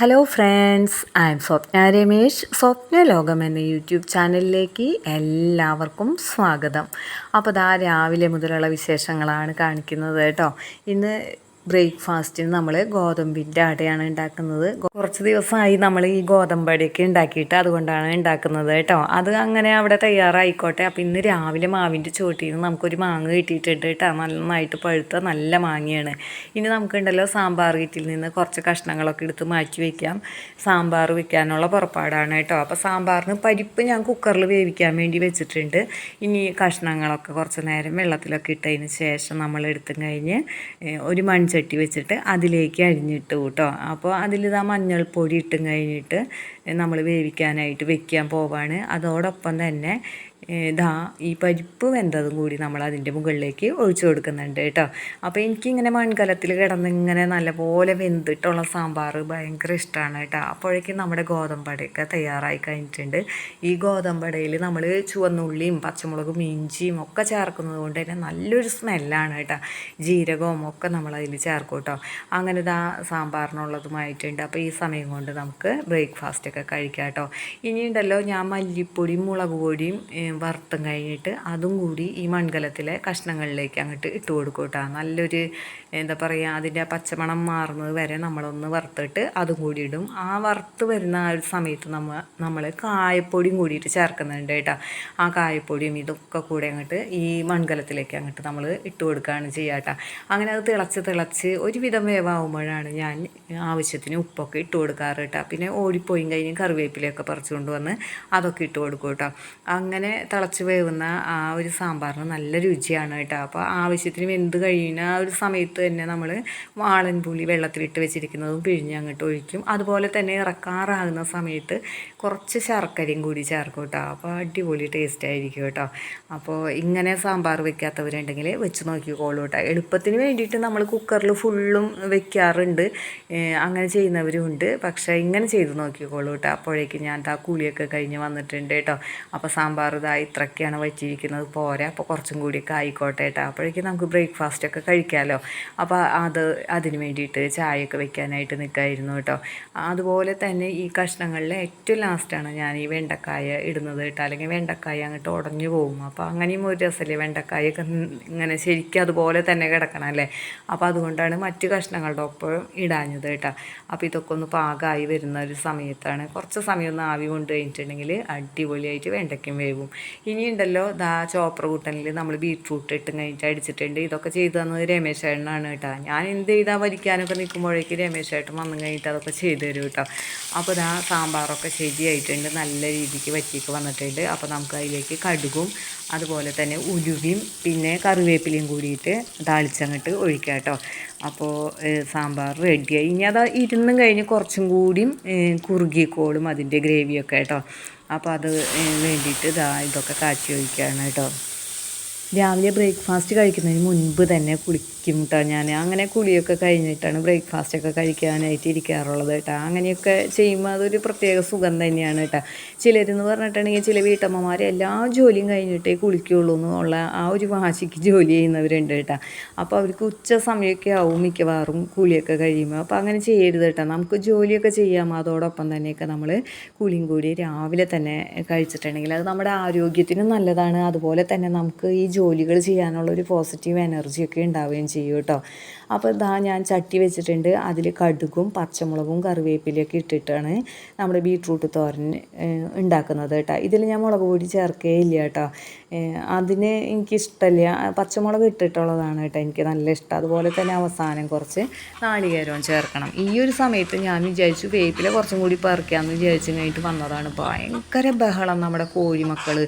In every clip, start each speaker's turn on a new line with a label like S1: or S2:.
S1: Hello friends I am Swapna Ramesh. Swapna ലോകം എന്ന YouTube ചാനലിലേക്ക് എല്ലാവർക്കും സ്വാഗതം. അപ്പോൾ ദാ രാവിലെ മുതലുള്ള വിശേഷങ്ങളാണ് കാണിക്കുന്നത് കേട്ടോ. ഇന്ന് ബ്രേക്ക്ഫാസ്റ്റിന് നമ്മൾ ഗോതമ്പിന്റെ അടയാണ് ഉണ്ടാക്കുന്നത്. കുറച്ച് ദിവസമായി നമ്മൾ ഈ ഗോതമ്പടിയൊക്കെ ഉണ്ടാക്കിയിട്ട് അതുകൊണ്ടാണ് ഉണ്ടാക്കുന്നത് കേട്ടോ. അത് അങ്ങനെ അവിടെ തയ്യാറായിക്കോട്ടെ. അപ്പോൾ ഇന്ന് രാവിലെ മാവിന്റെ ചോട്ടിൽ നിന്ന് നമുക്കൊരു മാങ്ങ കിട്ടിയിട്ടുണ്ട് കേട്ടോ. നന്നായിട്ട് പഴുത്ത നല്ല മാങ്ങയാണ്. ഇനി നമുക്കുണ്ടല്ലോ സാമ്പാർ കിറ്റിൽ നിന്ന് കുറച്ച് കഷ്ണങ്ങളൊക്കെ എടുത്ത് മാറ്റി വയ്ക്കാം സാമ്പാർ വയ്ക്കാനുള്ള പുറപ്പാടാണ് കേട്ടോ. അപ്പോൾ സാമ്പാറിന് പരിപ്പ് ഞാൻ കുക്കറിൽ വേവിക്കാൻ വേണ്ടി വെച്ചിട്ടുണ്ട്. ഇനി കഷ്ണങ്ങളൊക്കെ കുറച്ച് നേരം വെള്ളത്തിലൊക്കെ ഇട്ടതിന് ശേഷം നമ്മൾ എടുത്തും കഴിഞ്ഞ് ഒരു മൺചട്ടി ചട്ടി വെച്ചിട്ട് അതിലേക്ക് അരിഞ്ഞിട്ട് കേട്ടോ അപ്പോൾ അതിലിതാ മഞ്ഞൾപ്പൊടി ഇട്ടും കഴിഞ്ഞിട്ട് നമ്മൾ വേവിക്കാനായിട്ട് വെക്കാൻ പോവാണ്. അതോടൊപ്പം തന്നെ ഇതാ ഈ പരിപ്പ് വെന്തതും കൂടി നമ്മൾ അതിന്റെ മുകളിലേക്ക് ഒഴിച്ചു കൊടുക്കുന്നുണ്ട് കേട്ടോ. അപ്പോൾ എനിക്കിങ്ങനെ മൺകലത്തിൽ കിടന്ന് ഇങ്ങനെ നല്ലപോലെ വെന്തിട്ടുള്ള സാമ്പാർ ഭയങ്കര ഇഷ്ടമാണ് കേട്ടോ. അപ്പോഴേക്കും നമ്മുടെ ഗോതമ്പടയൊക്കെ തയ്യാറായി കഴിഞ്ഞിട്ടുണ്ട്. ഈ ഗോതമ്പടയിൽ നമ്മൾ ചുവന്നുള്ളിയും പച്ചമുളകും ഇഞ്ചിയും ഒക്കെ ചേർക്കുന്നത് കൊണ്ട് തന്നെ നല്ലൊരു സ്മെല്ലാണ് കേട്ടോ. ജീരകവും ഒക്കെ നമ്മൾ അതിൽ ചേർക്കും കേട്ടോ. അങ്ങനെ ഇതാ സാമ്പാറിനുള്ളതുമായിട്ടുണ്ട്. അപ്പോൾ ഈ സമയം കൊണ്ട് നമുക്ക് ബ്രേക്ക്ഫാസ്റ്റൊക്കെ കഴിക്കാം കേട്ടോ. ഇനിയുണ്ടല്ലോ ഞാൻ മല്ലിപ്പൊടിയും മുളക് പൊടിയും വറുത്തും കഴിഞ്ഞിട്ട് അതും കൂടി ഈ മൺകലത്തിലെ കഷ്ണങ്ങളിലേക്ക് അങ്ങോട്ട് ഇട്ട് കൊടുക്കും കേട്ടോ. നല്ലൊരു എന്താ പറയുക അതിന്റെ പച്ചമണം മാറുന്നത് വരെ നമ്മളൊന്ന് വറുത്തിട്ട് അതും കൂടി ഇടും. ആ വറുത്ത് വരുന്ന ആ ഒരു സമയത്ത് നമ്മൾ നമ്മൾ കായപ്പൊടിയും കൂടിയിട്ട് ചേർക്കുന്നുണ്ട് കേട്ടോ. ആ കായപ്പൊടിയും ഇതൊക്കെ കൂടെ അങ്ങോട്ട് ഈ മൺകലത്തിലേക്ക് അങ്ങോട്ട് നമ്മൾ ഇട്ട് കൊടുക്കുകയാണ് ചെയ്യുക കേട്ടോ. അങ്ങനെ അത് തിളച്ച് തിളച്ച് ഒരുവിധം വേവാകുമ്പോഴാണ് ഞാൻ ആവശ്യത്തിന് ഉപ്പൊക്കെ ഇട്ട് കൊടുക്കാറ് കേട്ടോ. പിന്നെ ഓടിപ്പോയി കഴിഞ്ഞ് കറിവേപ്പിലയൊക്കെ പറിച്ചുകൊണ്ട് വന്ന് അതൊക്കെ ഇട്ട് കൊടുക്കും കേട്ടോ. അങ്ങനെ തിളച്ച് വേവുന്ന ആ ഒരു സാമ്പാറിന് നല്ല രുചിയാണ് കേട്ടോ. അപ്പോൾ ആവശ്യത്തിന് വെന്ത് കഴിയുന്ന ആ ഒരു സമയത്ത് തന്നെ നമ്മൾ വാളൻ പുളി വെള്ളത്തിലിട്ട് വെച്ചിരിക്കുന്നതും പിഴിഞ്ഞ് അങ്ങോട്ട് ഒഴിക്കും. അതുപോലെ തന്നെ ഇറക്കാറാകുന്ന സമയത്ത് കുറച്ച് ശർക്കരയും കൂടി ചേർക്കും കേട്ടോ. അപ്പോൾ അടിപൊളി ടേസ്റ്റ് ആയിരിക്കും കേട്ടോ. അപ്പോൾ ഇങ്ങനെ സാമ്പാർ വെക്കാത്തവരുണ്ടെങ്കിൽ വെച്ച് നോക്കിക്കോളൂ കേട്ടോ. എളുപ്പത്തിന് വേണ്ടിയിട്ട് നമ്മൾ കുക്കറിൽ ഫുള്ളും വെക്കാറുണ്ട്. അങ്ങനെ ചെയ്യുന്നവരും ഉണ്ട്. പക്ഷേ ഇങ്ങനെ ചെയ്ത് നോക്കിക്കോളൂ കേട്ടോ. അപ്പോഴേക്കും ഞാൻ ആ കൂലിയൊക്കെ കഴിഞ്ഞ് വന്നിട്ടുണ്ട് കേട്ടോ. അപ്പോൾ സാമ്പാർ ഇതാ ഇത്രയ്ക്കാണ് വച്ചിരിക്കുന്നത് പോരാ. അപ്പോൾ കുറച്ചും കൂടിയൊക്കെ ആയിക്കോട്ടെ കേട്ടോ അപ്പോഴേക്കും നമുക്ക് ബ്രേക്ക്ഫാസ്റ്റൊക്കെ കഴിക്കാമല്ലോ അപ്പോൾ അത് അതിന് വേണ്ടിയിട്ട് ചായയൊക്കെ വെക്കാനായിട്ട് നിൽക്കായിരുന്നു കേട്ടോ അതുപോലെ തന്നെ ഈ കഷ്ണങ്ങളിൽ ഏറ്റവും ലാസ്റ്റാണ് ഞാൻ ഈ വെണ്ടക്കായ ഇടുന്നത് കേട്ടോ അല്ലെങ്കിൽ വെണ്ടക്കായ അങ്ങോട്ട് ഉടഞ്ഞു പോകും. അപ്പോൾ അങ്ങനെയും ഒരു രസമല്ലേ വെണ്ടക്കായൊക്കെ ഇങ്ങനെ ശരിക്കും അതുപോലെ തന്നെ കിടക്കണം അല്ലേ? അപ്പോൾ അതുകൊണ്ടാണ് മറ്റ് കഷ്ണങ്ങളുടെ ഒപ്പം ഇടാഞ്ഞത് കേട്ടോ അപ്പോൾ ഇതൊക്കെ ഒന്ന് പാകമായി വരുന്ന ഒരു സമയത്താണ്. കുറച്ച് സമയം ഒന്ന് ആവി കൊണ്ട് കഴിഞ്ഞിട്ടുണ്ടെങ്കിൽ അടിപൊളിയായിട്ട് വെണ്ടയ്ക്കും വേവും. ഇനിയുണ്ടല്ലോ ദാ ചോപ്പർ കൂട്ടനിൽ നമ്മൾ ബീട്രൂട്ട് ഇട്ട് കഴിഞ്ഞിട്ട് അടിച്ചിട്ടുണ്ട്. ഇതൊക്കെ ചെയ്തു തന്നത് രമേശ് ചേട്ടനാണ് കേട്ടോ. ഞാൻ എന്ത് ചെയ്താൽ വരിക്കാനൊക്കെ നിൽക്കുമ്പോഴേക്ക് രമേശ് ചേട്ടൻ വന്നു കഴിഞ്ഞിട്ട് അതൊക്കെ ചെയ്തു തരും കേട്ടോ. അപ്പോൾ ദാ സാമ്പാറൊക്കെ ശരിയായിട്ടുണ്ട്. നല്ല രീതിക്ക് വറ്റിയൊക്കെ വന്നിട്ടുണ്ട്. അപ്പോൾ നമുക്ക് അതിലേക്ക് കടുകും അതുപോലെ തന്നെ ഉലുവയും പിന്നെ കറിവേപ്പിലയും കൂടിയിട്ട് താളിച്ചങ്ങട്ട് ഒഴിക്കാം കേട്ടോ. അപ്പോൾ സാമ്പാർ റെഡിയായി ഇനി അത് ഇരുന്നും കഴിഞ്ഞ് കുറച്ചും കൂടിയും കുറുകിക്കോളും അതിന്റെ ഗ്രേവിയൊക്കെ കേട്ടോ. അപ്പോൾ അത് വേണ്ടിയിട്ട് ഇതാ ഇതൊക്കെ കാച്ചി ഒഴിക്കുകയാണ് കേട്ടോ. രാവിലെ ബ്രേക്ക്ഫാസ്റ്റ് കഴിക്കുന്നതിന് മുൻപ് തന്നെ കുളിക്കും കേട്ടോ ഞാൻ അങ്ങനെ കുളിയൊക്കെ കഴിഞ്ഞിട്ടാണ് ബ്രേക്ക്ഫാസ്റ്റൊക്കെ കഴിക്കാനായിട്ട് ഇരിക്കാറുള്ളത് കേട്ടോ. അങ്ങനെയൊക്കെ ചെയ്യുമ്പോൾ അതൊരു പ്രത്യേക സുഖം തന്നെയാണ് കേട്ടോ. ചിലരെന്ന് പറഞ്ഞിട്ടുണ്ടെങ്കിൽ ചില വീട്ടമ്മമാർ എല്ലാ ജോലിയും കഴിഞ്ഞിട്ടേ കുളിക്കുള്ളൂ എന്നുള്ള ആ ഒരു വാശിക്ക് ജോലി ചെയ്യുന്നവരുണ്ട് കേട്ടോ. അപ്പോൾ അവർക്ക് ഉച്ച സമയമൊക്കെ ആവും മിക്കവാറും കുളിയൊക്കെ കഴിയുമ്പോൾ അപ്പോൾ അങ്ങനെ ചെയ്യരുത് കേട്ടോ. നമുക്ക് ജോലിയൊക്കെ ചെയ്യാം. അതോടൊപ്പം തന്നെയൊക്കെ നമ്മൾ കുളിയും കൂടി രാവിലെ തന്നെ കഴിച്ചിട്ടുണ്ടെങ്കിൽ അത് നമ്മുടെ ആരോഗ്യത്തിനും നല്ലതാണ്. അതുപോലെ തന്നെ നമുക്ക് ഈ ജോലികൾ ചെയ്യാനുള്ള ഒരു പോസിറ്റീവ് എനർജിയൊക്കെ ഉണ്ടാവുകയും ചെയ്യും. കേട്ടോ അപ്പോൾ ഇതാ ഞാൻ ചട്ടി വെച്ചിട്ടുണ്ട്. അതിൽ കടുകും പച്ചമുളകും കറിവേപ്പിലൊക്കെ ഇട്ടിട്ടാണ് നമ്മുടെ ബീട്രൂട്ട് തോരൻ ഉണ്ടാക്കുന്നത് കേട്ടോ ഇതിൽ ഞാൻ മുളക് പൊടി ചേർക്കേ ഇല്ല കേട്ടോ അതിന് എനിക്കിഷ്ടമില്ല പച്ചമുളക് ഇട്ടിട്ടുള്ളതാണ് കേട്ടോ എനിക്ക് നല്ല ഇഷ്ടം. അതുപോലെ തന്നെ അവസാനം കുറച്ച് നാളികേരവും ചേർക്കണം. ഈ ഒരു സമയത്ത് ഞാൻ വിചാരിച്ചു വേപ്പില കുറച്ചും കൂടി പറിക്കാമെന്ന് വിചാരിച്ചു കഴിഞ്ഞിട്ട് വന്നതാണ് ഭയങ്കര ബഹളം നമ്മുടെ കോഴിമക്കൾ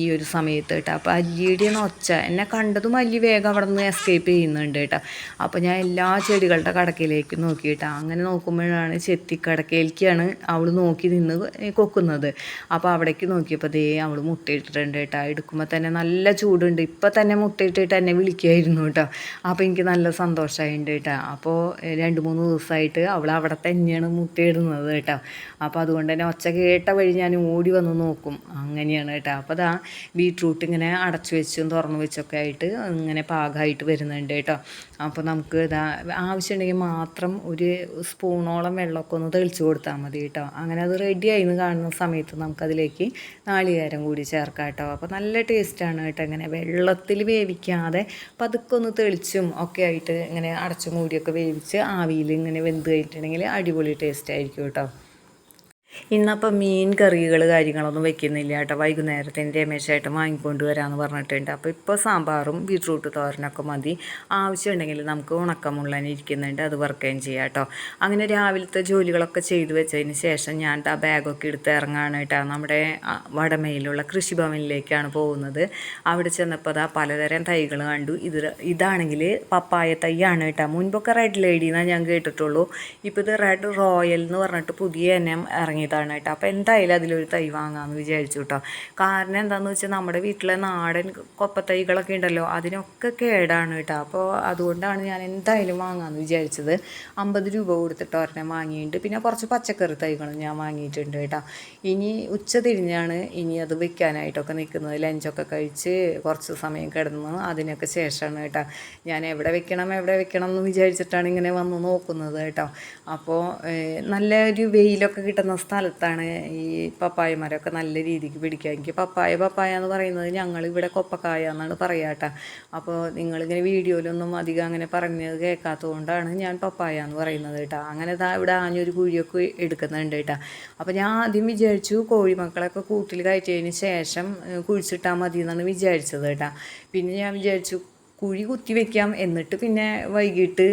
S1: ഈ ഒരു സമയത്ത് കേട്ടോ. അപ്പോൾ അരിയുടെ ഒച്ച. എന്നെ കണ്ടതും അല്ലി വേഗം അവിടെ നിന്ന് എസ്കേപ്പ് ചെയ്യുന്നുണ്ട് കേട്ടോ. അപ്പോൾ ഞാൻ എല്ലാ ചെടികളുടെ കടക്കയിലേക്ക് നോക്കിയിട്ട് അങ്ങനെ നോക്കുമ്പോഴാണ് ചെത്തിക്കടക്കയിലേക്കാണ് അവൾ നോക്കി നിന്ന് കൊക്കുന്നത്. അപ്പോൾ അവിടേക്ക് നോക്കിയപ്പോൾ ദേ അവൾ മുട്ടയിട്ടിട്ടുണ്ട് കേട്ടോ. എടുക്കുമ്പോൾ തന്നെ നല്ല ചൂടുണ്ട്. ഇപ്പം തന്നെ മുട്ടയിട്ടിട്ട് എന്നെ വിളിക്കുമായിരുന്നു കേട്ടോ. അപ്പോൾ എനിക്ക് നല്ല സന്തോഷമായിട്ടുണ്ട് കേട്ടോ. അപ്പോൾ രണ്ട് മൂന്ന് ദിവസമായിട്ട് അവൾ അവിടെ തന്നെയാണ് മുട്ടയിടുന്നത് കേട്ടോ. അപ്പോൾ അതുകൊണ്ട് തന്നെ ഒച്ച കേട്ട വഴി ഞാൻ ഓടി വന്ന് നോക്കും. അങ്ങനെയാണ് കേട്ടോ. അപ്പോൾ അതാ ബീട്രൂട്ട് ഇങ്ങനെ അടച്ചു വെച്ചും തുറന്നു വെച്ചൊക്കെ ആയിട്ട് ഇങ്ങനെ പാകമായിട്ട് വരുന്നുണ്ട് കേട്ടോ. അപ്പോൾ നമുക്ക് ഇതാ ആവശ്യമുണ്ടെങ്കിൽ മാത്രം ഒരു സ്പൂണോളം വെള്ളമൊക്കെ ഒന്ന് തെളിച്ച് കൊടുത്താൽ മതി കേട്ടോ. അങ്ങനെ അത് റെഡി ആയിന്ന് കാണുന്ന സമയത്ത് നമുക്കതിലേക്ക് നാളികേരം കൂടി ചേർക്കാം കേട്ടോ. അപ്പോൾ നല്ല ടേസ്റ്റാണ് കേട്ടോ ഇങ്ങനെ. വെള്ളത്തിൽ വേവിക്കാതെ പതുക്കെ ഒന്ന് തെളിച്ചും ഒക്കെ ആയിട്ട് ഇങ്ങനെ അടച്ചു മൂടിയൊക്കെ വേവിച്ച് ആവിയിൽ ഇങ്ങനെ വെന്ത് കഴിഞ്ഞിട്ടുണ്ടെങ്കിൽ അടിപൊളി ടേസ്റ്റ് ആയിരിക്കും കേട്ടോ. ഇന്നപ്പം മീൻ കറികൾ കാര്യങ്ങളൊന്നും വെക്കുന്നില്ല കേട്ടോ. വൈകുന്നേരത്തിന് രമേശായിട്ട് വാങ്ങിക്കൊണ്ട് വരാമെന്ന് പറഞ്ഞിട്ടുണ്ട്. അപ്പോൾ ഇപ്പോൾ സാമ്പാറും ബീട്രൂട്ട് തോരനൊക്കെ മതി. ആവശ്യമുണ്ടെങ്കിൽ നമുക്ക് ഉണക്കമുള്ളൻ ഇരിക്കുന്നുണ്ട്. അത് വർക്കുകയും ചെയ്യാം കേട്ടോ. അങ്ങനെ രാവിലത്തെ ജോലികളൊക്കെ ചെയ്തു വെച്ചതിന് ശേഷം ഞാൻ ആ ബാഗൊക്കെ എടുത്ത് ഇറങ്ങാണ് കേട്ടോ. നമ്മുടെ വടമയിലുള്ള കൃഷിഭവനിലേക്കാണ് പോകുന്നത്. അവിടെ ചെന്നപ്പോൾ അതാ പലതരം തൈകൾ കണ്ടു. ഇത് ഇതാണെങ്കിൽ പപ്പായ തൈയാണ് കേട്ടോ. മുൻപൊക്കെ റെഡ് ലേഡി എന്നാണ് ഞാൻ കേട്ടിട്ടുള്ളൂ. ഇപ്പോൾ ഇത് റെഡ് റോയൽ എന്ന് പറഞ്ഞിട്ട് പുതിയ ഇനം ഇറങ്ങിയതാണ് കേട്ടോ. അപ്പോൾ എന്തായാലും അതിലൊരു തൈ വാങ്ങാമെന്ന് വിചാരിച്ചു കേട്ടോ. കാരണം എന്താണെന്ന് വെച്ചാൽ നമ്മുടെ വീട്ടിലെ നാടൻ കൊപ്പത്തൈകളൊക്കെ ഉണ്ടല്ലോ അതിനൊക്കെ കേടാണ് കേട്ടോ. അപ്പോൾ അതുകൊണ്ടാണ് ഞാൻ എന്തായാലും വാങ്ങാമെന്ന് വിചാരിച്ചത്. അമ്പത് രൂപ കൊടുത്തിട്ട് ഒരെണ്ണം വാങ്ങിയിട്ടുണ്ട്. പിന്നെ കുറച്ച് പച്ചക്കറി തൈകളും ഞാൻ വാങ്ങിയിട്ടുണ്ട് കേട്ടോ. ഇനി ഉച്ച തിരിഞ്ഞാണ് ഇനി അത് വെക്കാനായിട്ടൊക്കെ നിൽക്കുന്നത്. ലഞ്ചൊക്കെ കഴിച്ച് കുറച്ച് സമയം കിടന്ന് അതിനൊക്കെ ശേഷമാണ് കേട്ടോ. ഞാൻ എവിടെ വെക്കണം എവിടെ വെക്കണം എന്ന് വിചാരിച്ചിട്ടാണ് ഇങ്ങനെ വന്ന് നോക്കുന്നത് കേട്ടോ. അപ്പോൾ നല്ല ഒരു വെയിലൊക്കെ കിട്ടുന്ന സ്ഥലത്താണ് ഈ പപ്പായ മരമൊക്കെ നല്ല രീതിക്ക് പിടിക്കുക. എനിക്ക് പപ്പായ പപ്പായ എന്ന് പറയുന്നത് ഞങ്ങൾ ഇവിടെ കൊപ്പക്കായ എന്നാണ് പറയാട്ട അപ്പോൾ നിങ്ങളിങ്ങനെ വീഡിയോയിലൊന്നും അധികം അങ്ങനെ പറഞ്ഞത് കേൾക്കാത്തത് കൊണ്ടാണ് ഞാൻ പപ്പായ എന്ന് പറയുന്നത് കേട്ടോ. അങ്ങനെ ദാ ഇവിടെ ആഞ്ഞൊരു കുഴിയൊക്കെ എടുക്കുന്നുണ്ട് കേട്ടോ. അപ്പോൾ ഞാൻ ആദ്യം വിചാരിച്ചു കോഴിമക്കളൊക്കെ കൂട്ടിൽ കയറ്റിയതിന് ശേഷം കുഴിച്ചിട്ടാൽ മതി എന്നാണ് വിചാരിച്ചത് കേട്ടോ. പിന്നെ ഞാൻ വിചാരിച്ചു കുഴി കുത്തി വെക്കാം. എന്നിട്ട് പിന്നെ വൈകിട്ട്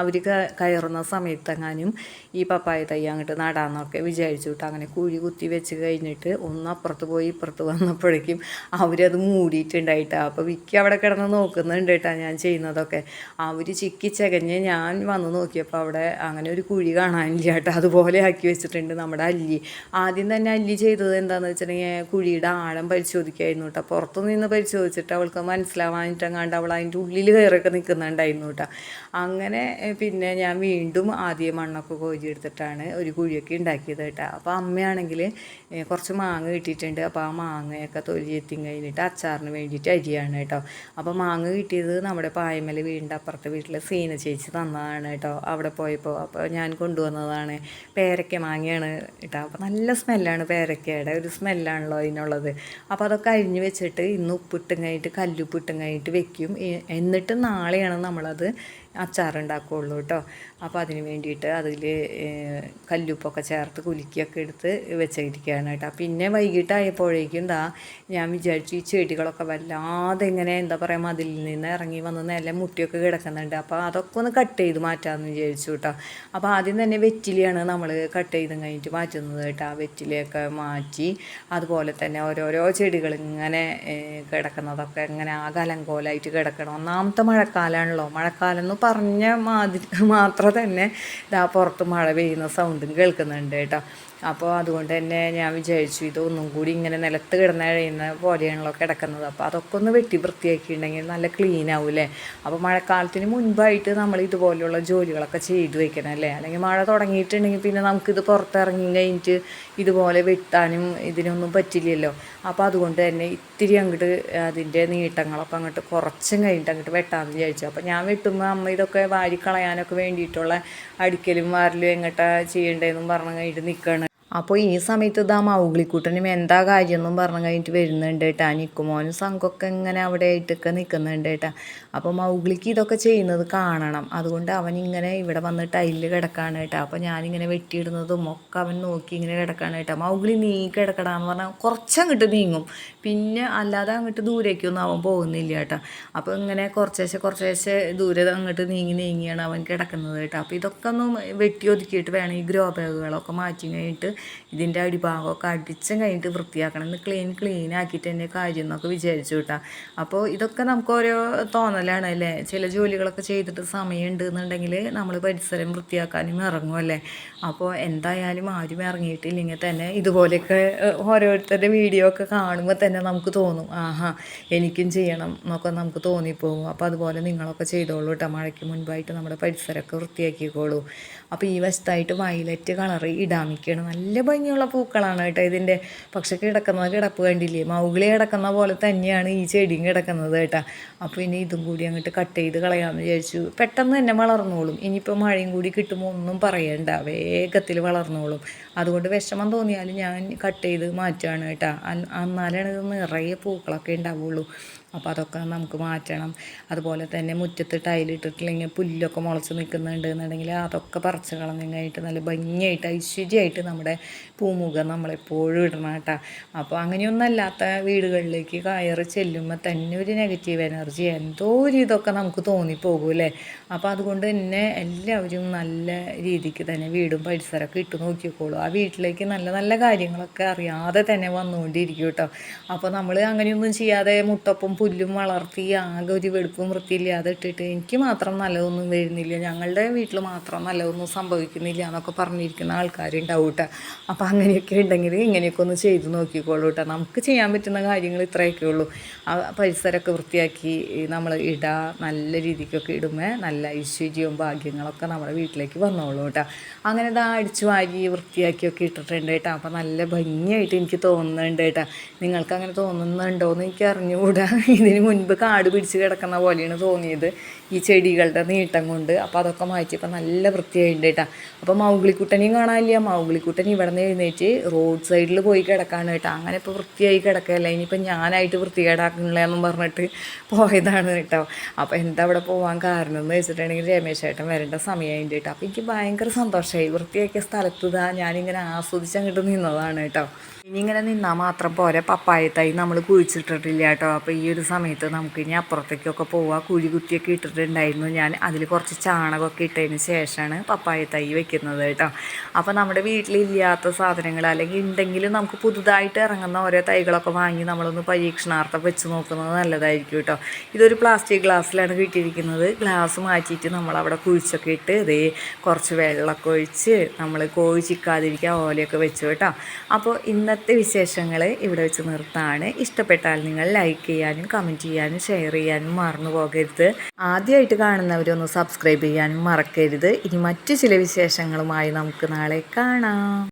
S1: അവർ കയറുന്ന സമയത്തെങ്ങാനും ഈ പപ്പായ തൈ അങ്ങോട്ട് നടാന്നൊക്കെ വിചാരിച്ചു അങ്ങനെ കുഴി കുത്തി വെച്ച് കഴിഞ്ഞിട്ട് ഒന്ന് അപ്പുറത്ത് പോയി ഇപ്പുറത്ത് വന്നപ്പോഴേക്കും അവരത് മൂടിയിട്ടുണ്ടായിട്ടാ. അപ്പോൾ വിക്കി അവിടെ കിടന്ന് നോക്കുന്നുണ്ട് കേട്ടോ ഞാൻ ചെയ്യുന്നതൊക്കെ. അവർ ചിക്കി ചകഞ്ഞ് ഞാൻ വന്ന് നോക്കിയപ്പോൾ അവിടെ അങ്ങനെ ഒരു കുഴി കാണാനില്ല കേട്ടോ അതുപോലെ ആക്കി വെച്ചിട്ടുണ്ട് നമ്മുടെ അല്ലി. ആദ്യം തന്നെ അല്ലി ചെയ്തത് എന്താണെന്ന് വെച്ചിട്ടുണ്ടെങ്കിൽ കുഴിയുടെ ആഴം പരിശോധിക്കായിരുന്നു കേട്ടോ പുറത്തു നിന്ന് പരിശോധിച്ചിട്ട് അവൾക്ക് മനസ്സിലാവാനിട്ടെങ്ങാണ്ട് അവൾ അതിന്റെ ഉള്ളിൽ കയറൊക്കെ നിൽക്കുന്നുണ്ടായിരുന്നു കേട്ടോ അങ്ങനെ പിന്നെ ഞാൻ വീണ്ടും ആദ്യം മണ്ണൊക്കെ കോരി എടുത്തിട്ടാണ് ഒരു കുഴിയൊക്കെ ഉണ്ടാക്കിയത് കേട്ടോ. അപ്പോൾ അമ്മയാണെങ്കിൽ കുറച്ച് മാങ്ങ കിട്ടിയിട്ടുണ്ട്. അപ്പോൾ ആ മാങ്ങയൊക്കെ തൊലി കഴിഞ്ഞിട്ട് അച്ചാറിന് വേണ്ടിയിട്ട് അരിയാണ് കേട്ടോ. അപ്പോൾ മാങ്ങ കിട്ടിയത് നമ്മുടെ പായമല വീടിന്റെ അപ്പുറത്തെ വീട്ടിലെ സീന ചേച്ചി തന്നതാണ് കേട്ടോ. അവിടെ പോയപ്പോൾ അപ്പോൾ ഞാൻ കൊണ്ടുവന്നതാണ്. പേരക്ക മാങ്ങയാണ് കേട്ടോ. അപ്പോൾ നല്ല സ്മെല്ലാണ് പേരയ്ക്കയുടെ ഒരു സ്മെല്ലാണല്ലോ അതിനുള്ളത്. അപ്പോൾ അതൊക്കെ അരിഞ്ഞ് വെച്ചിട്ട് ഇന്ന് ഉപ്പിട്ടും കഴിഞ്ഞിട്ട് കല്ലുപ്പിട്ടും കഴിഞ്ഞിട്ട് വെക്കും. എന്നിട്ട് നാളെയാണ് നമ്മളത് അച്ചാറുണ്ടാക്കുകയുള്ളൂ കേട്ടോ. അപ്പോൾ അതിന് വേണ്ടിയിട്ട് അതിൽ കല്ലുപ്പൊക്കെ ചേർത്ത് കുലുക്കിയൊക്കെ എടുത്ത് വെച്ചിരിക്കുകയാണ് കേട്ടോ. പിന്നെ വൈകിട്ടായപ്പോഴേക്കും എന്താ ഞാൻ വിചാരിച്ചു ഈ ചെടികളൊക്കെ വല്ലാതെ ഇങ്ങനെ എന്താ പറയുക മതിലിൽ നിന്ന് ഇറങ്ങി വന്ന് നില മുട്ടിയൊക്കെ കിടക്കുന്നുണ്ട്. അപ്പോൾ അതൊക്കെ ഒന്ന് കട്ട് ചെയ്ത് മാറ്റാമെന്ന് വിചാരിച്ചു കേട്ടോ. അപ്പോൾ ആദ്യം തന്നെ വെറ്റിലയാണ് നമ്മൾ കട്ട് ചെയ്ത് കഴിഞ്ഞിട്ട് മാറ്റുന്നത് കേട്ടോ. ആ വെറ്റിലയൊക്കെ മാറ്റി അതുപോലെ തന്നെ ഓരോരോ ചെടികൾ ഇങ്ങനെ കിടക്കുന്നതൊക്കെ ഇങ്ങനെ ആ കലങ്കോലായിട്ട് കിടക്കണം. ഒന്നാമത്തെ മഴക്കാലമാണല്ലോ മഴക്കാലം എന്ന് പറഞ്ഞ മാതിരി മാത്രം തന്നെ ഇതാ പുറത്ത് മഴ പെയ്യുന്ന സൗണ്ടും കേൾക്കുന്നുണ്ട് കേട്ടോ. അപ്പോൾ അതുകൊണ്ട് തന്നെ ഞാൻ വിചാരിച്ചു ഇതൊന്നും കൂടി ഇങ്ങനെ നിലത്ത് കിടന്ന കഴിയുന്ന പോലെയാണല്ലോ കിടക്കുന്നത്. അപ്പോൾ അതൊക്കെ ഒന്ന് വെട്ടി വൃത്തിയാക്കിയിട്ടുണ്ടെങ്കിൽ നല്ല ക്ലീൻ ആവൂലേ അപ്പോൾ മഴക്കാലത്തിന് മുൻപായിട്ട് നമ്മൾ ഇതുപോലെയുള്ള ജോലികളൊക്കെ ചെയ്തു വെക്കണം അല്ലേ? അല്ലെങ്കിൽ മഴ തുടങ്ങിയിട്ടുണ്ടെങ്കിൽ പിന്നെ നമുക്കിത് പുറത്തിറങ്ങി കഴിഞ്ഞിട്ട് ഇതുപോലെ വെട്ടാനും ഇതിനൊന്നും പറ്റില്ലല്ലോ. അപ്പോൾ അതുകൊണ്ട് തന്നെ ഇത്തിരി അങ്ങോട്ട് അതിന്റെ നീട്ടങ്ങളൊക്കെ അങ്ങോട്ട് കുറച്ചും കഴിഞ്ഞിട്ട് അങ്ങോട്ട് വെട്ടാമെന്ന് വിചാരിച്ചു. അപ്പോൾ ഞാൻ വെട്ടുമ്പോൾ അമ്മ ഇതൊക്കെ വാരിക്കളയാനൊക്കെ വേണ്ടിയിട്ടുള്ള അടിക്കലും വാരലും എങ്ങോട്ടാ ചെയ്യേണ്ടതെന്നും പറഞ്ഞു കഴിഞ്ഞിട്ട് നിൽക്കുകയാണ് അപ്പോൾ ഈ സമയത്ത് ഇതാ മൗഗ്ലിക്കുട്ടനും എന്താ കാര്യം എന്നും പറഞ്ഞു കഴിഞ്ഞിട്ട് വരുന്നുണ്ട് കേട്ടാ. നിക്കുമോനും സംഘമൊക്കെ ഇങ്ങനെ അവിടെ ആയിട്ടൊക്കെ നിൽക്കുന്നുണ്ട് കേട്ടാ. അപ്പോൾ മൗഗ്ലിക്ക് ഇതൊക്കെ ചെയ്യുന്നത് കാണണം. അതുകൊണ്ട് അവൻ ഇങ്ങനെ ഇവിടെ വന്ന് ടൈലിൽ കിടക്കാണ് കേട്ടാ. അപ്പോൾ ഞാനിങ്ങനെ വെട്ടിയിടുന്നതും ഒക്കെ അവൻ നോക്കി ഇങ്ങനെ കിടക്കാണ് കേട്ടാ. മൗഗ്ലി നീ കിടക്കടാന്ന് പറഞ്ഞാൽ കുറച്ചങ്ങോട്ട് നീങ്ങും. പിന്നെ അല്ലാതെ അങ്ങോട്ട് ദൂരേക്കൊന്നും അവൻ പോകുന്നില്ല കേട്ടാ. അപ്പോൾ ഇങ്ങനെ കുറച്ചേശ്ശെ കുറച്ചേശ്ശെ ദൂരെ അങ്ങോട്ട് നീങ്ങി നീങ്ങിയാണ് അവൻ കിടക്കുന്നത് കേട്ടോ. അപ്പോൾ ഇതൊക്കെ ഒന്ന് വെട്ടി ഒതുക്കിയിട്ട് വേണം ഈ ഗ്രോ ബാഗുകളൊക്കെ മാറ്റി കഴിഞ്ഞിട്ട് ഇതിന്റെ അടിഭാഗമൊക്കെ അടിച്ചും കഴിഞ്ഞിട്ട് വൃത്തിയാക്കണം എന്ന് ക്ലീൻ ക്ലീൻ ആക്കിയിട്ട് തന്നെ കാര്യം എന്നൊക്കെ വിചാരിച്ചു കിട്ടാം. അപ്പോൾ ഇതൊക്കെ നമുക്ക് ഓരോ തോന്നലാണ് അല്ലേ? ചില ജോലികളൊക്കെ ചെയ്തിട്ട് സമയമുണ്ട് എന്നുണ്ടെങ്കിൽ നമ്മൾ പരിസരം വൃത്തിയാക്കാനും ഇറങ്ങുമല്ലേ അപ്പോൾ എന്തായാലും ആരും ഇറങ്ങിയിട്ടില്ലെങ്കിൽ തന്നെ ഇതുപോലെയൊക്കെ ഓരോരുത്തരുടെ വീഡിയോ ഒക്കെ കാണുമ്പോൾ തന്നെ നമുക്ക് തോന്നും. ആഹാ എനിക്കും ചെയ്യണം എന്നൊക്കെ നമുക്ക് തോന്നിപ്പോകും. അപ്പോൾ അതുപോലെ നിങ്ങളൊക്കെ ചെയ്തോളൂ കേട്ടോ. മഴയ്ക്ക് മുൻപായിട്ട് നമ്മുടെ പരിസരമൊക്കെ വൃത്തിയാക്കിക്കോളൂ. അപ്പോൾ ഈ വശത്തായിട്ട് വയലറ്റ് കളർ ഇടാമിക്കാണ് നല്ല നല്ല ഭംഗിയുള്ള പൂക്കളാണ് കേട്ടോ ഇതിന്റെ. പക്ഷെ കിടക്കുന്നത് കിടപ്പ് കണ്ടില്ലേ? മൗഗിളി കിടക്കുന്ന പോലെ തന്നെയാണ് ഈ ചെടിയും കിടക്കുന്നത് കേട്ടോ. അപ്പോൾ ഇനി ഇതും കൂടി അങ്ങോട്ട് കട്ട് ചെയ്ത് കളയാമെന്ന് വിചാരിച്ചു. പെട്ടെന്ന് തന്നെ വളർന്നോളും. ഇനിയിപ്പോൾ മഴയും കൂടി കിട്ടുമ്പോൾ ഒന്നും പറയണ്ട. വേഗത്തിൽ വളർന്നോളും. അതുകൊണ്ട് വിഷമം തോന്നിയാലും ഞാൻ കട്ട് ചെയ്ത് മാറ്റുകയാണ് കേട്ടോ. എന്നാലാണ് ഇത് നിറയെ പൂക്കളൊക്കെ ഉണ്ടാവുള്ളൂ. അപ്പോൾ അതൊക്കെ നമുക്ക് മാറ്റണം. അതുപോലെ തന്നെ മുറ്റത്ത് ടൈലിട്ടിട്ടില്ലെങ്കിൽ പുല്ലൊക്കെ മുളച്ച് നിൽക്കുന്നുണ്ട് എന്നുണ്ടെങ്കിൽ അതൊക്കെ പറിച്ച് കളഞ്ഞായിട്ട് നല്ല ഭംഗിയായിട്ട് ഐശ്വര്യമായിട്ട് നമ്മുടെ പൂമുഖം നമ്മളെപ്പോഴും ഇടണം കേട്ടോ. അപ്പോൾ അങ്ങനെയൊന്നല്ലാത്ത വീടുകളിലേക്ക് കയറി ചെല്ലുമ്പോൾ തന്നെ ഒരു നെഗറ്റീവ് എനർജി എന്തോ ഒരു ഇതൊക്കെ നമുക്ക് തോന്നിപ്പോകും അല്ലേ? അപ്പോൾ അതുകൊണ്ട് തന്നെ എല്ലാവരും നല്ല രീതിക്ക് തന്നെ വീടും പരിസരമൊക്കെ ഇട്ട് നോക്കിക്കോളൂ. ആ വീട്ടിലേക്ക് നല്ല നല്ല കാര്യങ്ങളൊക്കെ അറിയാതെ തന്നെ വന്നുകൊണ്ടിരിക്കും കേട്ടോ. അപ്പോൾ നമ്മൾ അങ്ങനെയൊന്നും ചെയ്യാതെ മുട്ടപ്പും പുല്ലും വളർത്തി ആകെ ഒരു വെടുപ്പും വൃത്തിയില്ലാതെ ഇട്ടിട്ട് എനിക്ക് മാത്രം നല്ലതൊന്നും വരുന്നില്ല. ഞങ്ങളുടെ വീട്ടിൽ മാത്രം നല്ലതൊന്നും സംഭവിക്കുന്നില്ല എന്നൊക്കെ പറഞ്ഞിരിക്കുന്ന ആൾക്കാരുണ്ടാവും കേട്ടോ അപ്പോൾ അങ്ങനെയൊക്കെ ഉണ്ടെങ്കിൽ ഇങ്ങനെയൊക്കെ ഒന്ന് ചെയ്തു നോക്കിക്കോളൂ കേട്ടോ നമുക്ക് ചെയ്യാൻ പറ്റുന്ന കാര്യങ്ങൾ ഇത്രയൊക്കെ ഉള്ളൂ. ആ പരിസരമൊക്കെ വൃത്തിയാക്കി നമ്മൾ ഇടുക നല്ല രീതിക്കൊക്കെ ഇടുമ്പോൾ നല്ല ഐശ്വര്യവും ഭാഗ്യങ്ങളൊക്കെ നമ്മുടെ വീട്ടിലേക്ക് വന്നോളൂ കേട്ടോ അങ്ങനെ ഇതാ അടിച്ചു വാരി വൃത്തിയാക്കിയൊക്കെ ഇട്ടിട്ടുണ്ട് കേട്ടോ അപ്പോൾ നല്ല ഭംഗിയായിട്ട് എനിക്ക് തോന്നുന്നുണ്ട് കേട്ടോ നിങ്ങൾക്ക് അങ്ങനെ തോന്നുന്നുണ്ടോ എന്ന് എനിക്ക് അറിഞ്ഞുകൂടാ. ഇതിന് മുൻപ് കാട് പിടിച്ച് കിടക്കുന്ന പോലെയാണ് തോന്നിയത്. ഈ ചെടികളുടെ നീട്ടം കൊണ്ട്. അപ്പോൾ അതൊക്കെ മാറ്റിയപ്പോൾ നല്ല വൃത്തിയായിട്ടുണ്ട് കേട്ടോ. അപ്പോൾ മൗഗ്ലിക്കുട്ടനെയും കാണാനില്ല. മൗഗ്ലിക്കുട്ടൻ ഇവിടെ നിന്ന് എഴുന്നേറ്റ് റോഡ് സൈഡിൽ പോയി കിടക്കാണ് കേട്ടോ. അങ്ങനെ ഇപ്പോൾ വൃത്തിയായി കിടക്കുകയല്ല ഇനിയിപ്പോൾ ഞാനായിട്ട് വൃത്തികേടാക്കണില്ലെന്നും പറഞ്ഞിട്ട് പോയതാണ് കേട്ടോ. അപ്പോൾ എന്താ അവിടെ പോകാൻ കാരണം എന്ന് വെച്ചിട്ടുണ്ടെങ്കിൽ രമേശ് ഏട്ടൻ വരേണ്ട സമയമായിട്ട് കേട്ടോ. അപ്പോൾ എനിക്ക് ഭയങ്കര സന്തോഷമായി വൃത്തിയാക്കിയ സ്ഥലത്ത് ഇതാ ഞാനിങ്ങനെ ആസ്വദിച്ച് അങ്ങോട്ട് നിന്നതാണ് കേട്ടോ. ഇനി ഇങ്ങനെ നിന്നാൽ മാത്രം പോരെ. പപ്പായത്തായി നമ്മൾ കുഴിച്ചിട്ടിട്ടില്ല കേട്ടോ. അപ്പോൾ ഈ ഒരു സമയത്ത് നമുക്ക് ഇനി അപ്പുറത്തേക്കൊക്കെ പോവുക കുഴി കുത്തിയൊക്കെ ഇട്ടിട്ടുണ്ടായിരുന്നു. ഞാൻ അതിൽ കുറച്ച് ചാണകമൊക്കെ ഇട്ടതിന് ശേഷമാണ് പപ്പായ തൈ വെക്കുന്നത് കേട്ടോ. അപ്പോൾ നമ്മുടെ വീട്ടിലില്ലാത്ത സാധനങ്ങൾ അല്ലെങ്കിൽ ഉണ്ടെങ്കിലും നമുക്ക് പുതുതായിട്ട് ഇറങ്ങുന്ന ഓരോ തൈകളൊക്കെ വാങ്ങി നമ്മളൊന്ന് പരീക്ഷണാർത്ഥം വെച്ച് നോക്കുന്നത് നല്ലതായിരിക്കും കേട്ടോ. ഇതൊരു പ്ലാസ്റ്റിക് ഗ്ലാസ്സിലാണ് കിട്ടിയിരിക്കുന്നത്. ഗ്ലാസ് മാറ്റിയിട്ട് നമ്മളവിടെ കുഴിച്ചൊക്കെ ഇട്ട് ഇതേ കുറച്ച് വെള്ളമൊക്കെ ഒഴിച്ച് നമ്മൾ കോഴി ചിക്കാതിരിക്കാൻ ഓലയൊക്കെ വെച്ചു കേട്ടോ. അപ്പോൾ ഇന്നത്തെ വിശേഷങ്ങൾ ഇവിടെ വെച്ച് നിർത്താണ്. ഇഷ്ടപ്പെട്ടാൽ നിങ്ങൾ ലൈക്ക് ചെയ്യാനും കമന്റ് ചെയ്യാനും ഷെയർ ചെയ്യാനും മറന്നു പോകരുത്. ആദ്യമായിട്ട് കാണുന്നവരൊന്ന് സബ്സ്ക്രൈബ് ചെയ്യാനും മറക്കരുത്. ഇനി മറ്റു ചില വിശേഷങ്ങളുമായി നമുക്ക് നാളെ കാണാം.